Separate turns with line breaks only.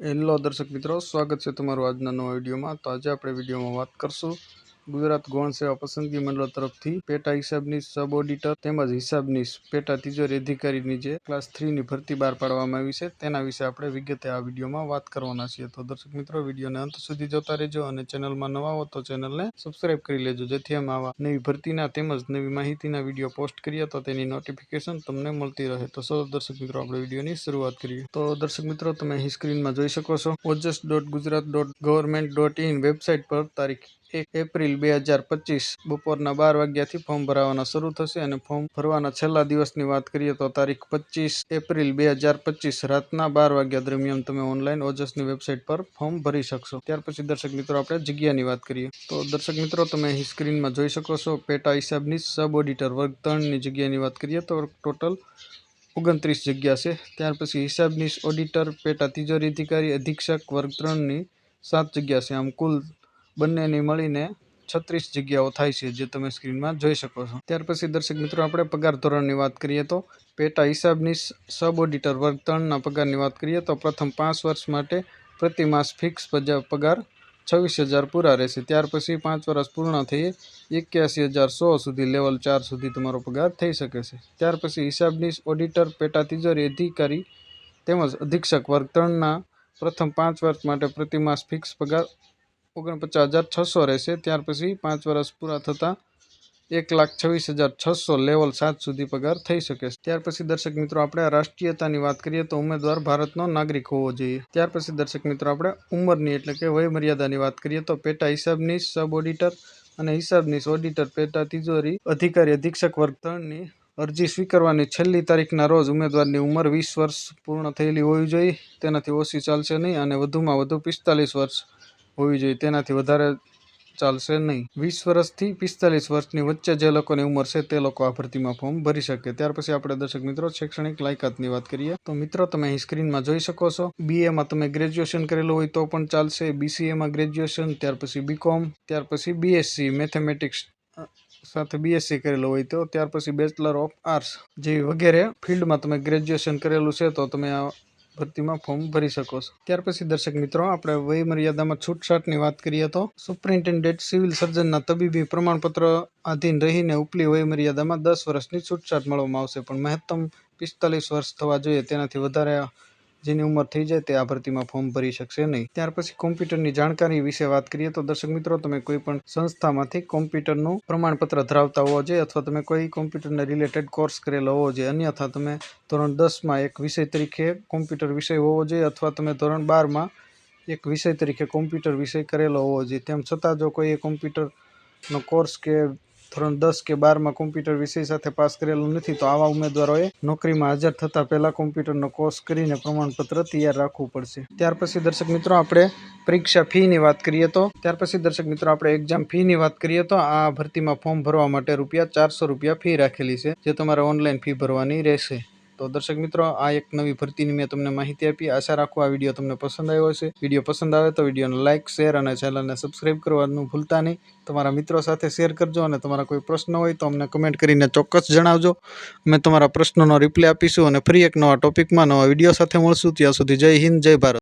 Hello દર્શક મિત્રો, સ્વાગત છે તમારું આજના નવા વિડીયોમાં. તો આજે આપણે વિડીયોમાં વાત કરશું ગુજરાત ગૌણ સેવા પસંદગી મંડળ તરફથી પેટા હિસાબની સબ ઓડિટર તેમજ હિસાબની પેટા તિજોરી અધિકારીની જે ક્લાસ થ્રીની ભરતી બહાર પાડવામાં આવી છે. તેના વિશે આપણે વિગતે આ વિડીયોમાં વાત કરવાના છીએ. તો દર્શક મિત્રો, વિડીયોને અંત સુધી જોતા રહેજો અને ચેનલમાં નવા હો તો ચેનલને સબસ્ક્રાઇબ કરી લેજો, જેથી અમે આવા નવી ભરતીના તેમજ નવી માહિતીના વીડિયો પોસ્ટ કરીએ તો તેની નોટિફિકેશન તમને મળતી રહે. તો સૌ દર્શક મિત્રો, આપણે વિડીયોની શરૂઆત કરીએ. તો દર્શક મિત્રો, તમે અહીં સ્ક્રીનમાં જોઈ શકો છો. Ojas dot Gujarat dot government dot in website પર તારીખ એક એપ્રિલ બે હજાર પચીસ. બપોરના બાર વાગ્યાથી ફોર્મ ભરાવાના શરૂ થશે અને ફોર્મ ભરવાના છેલ્લા દિવસની વાત કરીએ તો તારીખ પચીસ એપ્રિલ બે હજાર પચીસ રાતના બાર વાગ્યા દરમિયાન તમે ઓનલાઈન ઓજસની વેબસાઇટ પર ફોર્મ ભરી શકશો. ત્યાર પછી દર્શક મિત્રો, આપણે જગ્યાની વાત કરીએ. તો દર્શક મિત્રો, તમે અહીં સ્ક્રીનમાં જોઈ શકો છો પેટા હિસાબની સબ ઓડિટર વર્ગ ત્રણની જગ્યાની વાત કરીએ તો ટોટલ ઓગણત્રીસ જગ્યા છે. ત્યાર પછી હિસાબનીશ ઓડિટર, પેટા તિજોરી અધિકારી, અધિક્ષક વર્ગ ત્રણની સાત જગ્યા છે. આમ કુલ બંનેની મળીને છત્રીસ જગ્યાઓ થાય છે જે તમે સ્ક્રીનમાં જોઈ શકો છો. ત્યાર પછી દર્શક મિત્રો, આપણે પગાર ધોરણની વાત કરીએ તો પેટા હિસાબની સબ ઓડિટર વર્ગ ત્રણના પગારની વાત કરીએ તો પ્રથમ પાંચ વર્ષ માટે પ્રતિ માસ ફિક્સ પગાર છવ્વીસ હજાર પૂરા રહેશે. ત્યાર પછી પાંચ વર્ષ પૂર્ણ થઈ એક્યાસી હજાર સો સુધી લેવલ ચાર સુધી તમારો પગાર થઈ શકે છે. ત્યાર પછી હિસાબની ઓડિટર, પેટા તિજોરી અધિકારી તેમજ અધિક્ષક વર્ગ ત્રણના પ્રથમ પાંચ વર્ષ માટે પ્રતિમાસ ફિક્સ પગાર ઓગણપચાસ હજાર છસો રહેશે. ત્યાર પછી પાંચ વર્ષ પૂરા થતાં એક લાખ છવ્વીસ હજાર છસો લેવલ સાત સુધી પગાર થઈ શકે ત્યાર પછી દર્શક મિત્રો, આપણે રાષ્ટ્રીયતાની વાત કરીએ તો ઉમેદવાર ભારતનો નાગરિક હોવો જોઈએ. ત્યાર પછી દર્શક મિત્રો, આપણે ઉંમરની એટલે કે વય મર્યાદાની વાત કરીએ તો પેટા હિસાબની સબ ઓડિટર અને હિસાબની ઓડિટર પેટા તિજોરી અધિકારી અધિક્ષક વર્ગ ત્રણની અરજી સ્વીકારવાની છેલ્લી તારીખના રોજ ઉમેદવારની ઉંમર વીસ વર્ષ પૂર્ણ થયેલી હોવી જોઈએ. તેનાથી ઓછી ચાલશે નહીં અને વધુમાં વધુ પિસ્તાલીસ વર્ષ હોવી જોઈએ. તેનાથી વધારે ચાલશે નહીં. વીસ વર્ષથી પિસ્તાલીસ વર્ષની વચ્ચે જે લોકોની ઉંમર છે તે લોકો આ ભરતીમાં ફોર્મ ભરી શકે. ત્યાર પછી આપણે દર્શક મિત્રો શૈક્ષણિક લાયકાતની વાત કરીએ. તો મિત્રો, તમે અહીં સ્ક્રીનમાં જોઈ શકો છો. બીએમાં તમે ગ્રેજ્યુએશન કરેલું હોય તો પણ ચાલશે. બીસીએમાં ગ્રેજ્યુએશન, ત્યાર પછી બીકોમ ત્યાર પછી બીએસસી મેથેમેટિક્સ સાથે બીએસસી કરેલું હોય તો, ત્યાર પછી બેચલર ઓફ આર્ટ્સ જેવી વગેરે ફિલ્ડમાં તમે ગ્રેજ્યુએશન કરેલું છે તો તમે આ ભરતીમાં ફોર્મ ભરી શકો છો. ત્યાર પછી દર્શક મિત્રો, આપણે વય મર્યાદામાં છૂટછાટની વાત કરીએ તો સુપ્રિન્ટેન્ડન્ટ સિવિલ સર્જનના તબીબી પ્રમાણપત્ર આધીન રહીને ઉપલી વય મર્યાદામાં દસ વર્ષની છૂટછાટ મળવામાં આવશે. પણ મહત્તમ પિસ્તાલીસ વર્ષ થવા જોઈએ. તેનાથી વધારે જેની ઉંમર થઈ જાય તે આ ભરતીમાં ફોર્મ ભરી શકશે નહીં. ત્યાર પછી કોમ્પ્યુટરની જાણકારી વિશે વાત કરીએ તો દર્શક મિત્રો, તમે કોઈ પણ સંસ્થામાંથી કોમ્પ્યુટરનું પ્રમાણપત્ર ધરાવતા હોવો જોઈએ અથવા તમે કોઈ કોમ્પ્યુટરને રિલેટેડ કોર્સ કરેલો હોવો જોઈએ. અન્યથા તમે ધોરણ દસમાં એક વિષય તરીકે કોમ્પ્યુટર વિષય હોવો જોઈએ અથવા તમે ધોરણ બારમાં એક વિષય તરીકે કોમ્પ્યુટર વિષય કરેલો હોવો જોઈએ. તેમ છતાં જો કોઈએ કોમ્પ્યુટરનો કોર્સ કે ધોરણ દસ કે બારમાં કોમ્પ્યુટર વિષય સાથે પાસ કરેલું નથી, તો આવા ઉમેદવારોએ નોકરીમાં હાજર થતાં પહેલાં કોમ્પ્યુટરનો કોર્સ કરીને પ્રમાણપત્ર તૈયાર રાખવું પડશે. ત્યાર પછી દર્શક મિત્રો, આપણે પરીક્ષા ફીની વાત કરીએ તો, ત્યાર પછી દર્શક મિત્રો, આપણે એક્ઝામ ફીની વાત કરીએ તો, આ ભરતીમાં ફોર્મ ભરવા માટે રૂપિયા ચારસો રૂપિયા ફી રાખેલી છે, જે તમારે ઓનલાઈન ફી ભરવાની રહેશે. તો દર્શક મિત્રો, આ એક નવી ભરતીની મેં તમને માહિતી આપી. આશા રાખું આ વીડિયો તમને પસંદ આવ્યો હશે. વીડિયો પસંદ આવે તો વિડીયોને લાઇક શેર અને ચેનલને સબસ્ક્રાઈબ કરવાનું ભૂલતા નહીં. તમારા મિત્રો સાથે શેર કરજો અને તમારા કોઈ પ્રશ્ન હોય તો અમને કમેન્ટ કરીને ચોક્કસ જણાવજો. અમે તમારા પ્રશ્નોનો રિપ્લાય આપીશું અને ફરી એક નવા ટોપિકમાં નવા વીડિયો સાથે મળશું. ત્યાં સુધી જય હિન્દ, જય ભારત.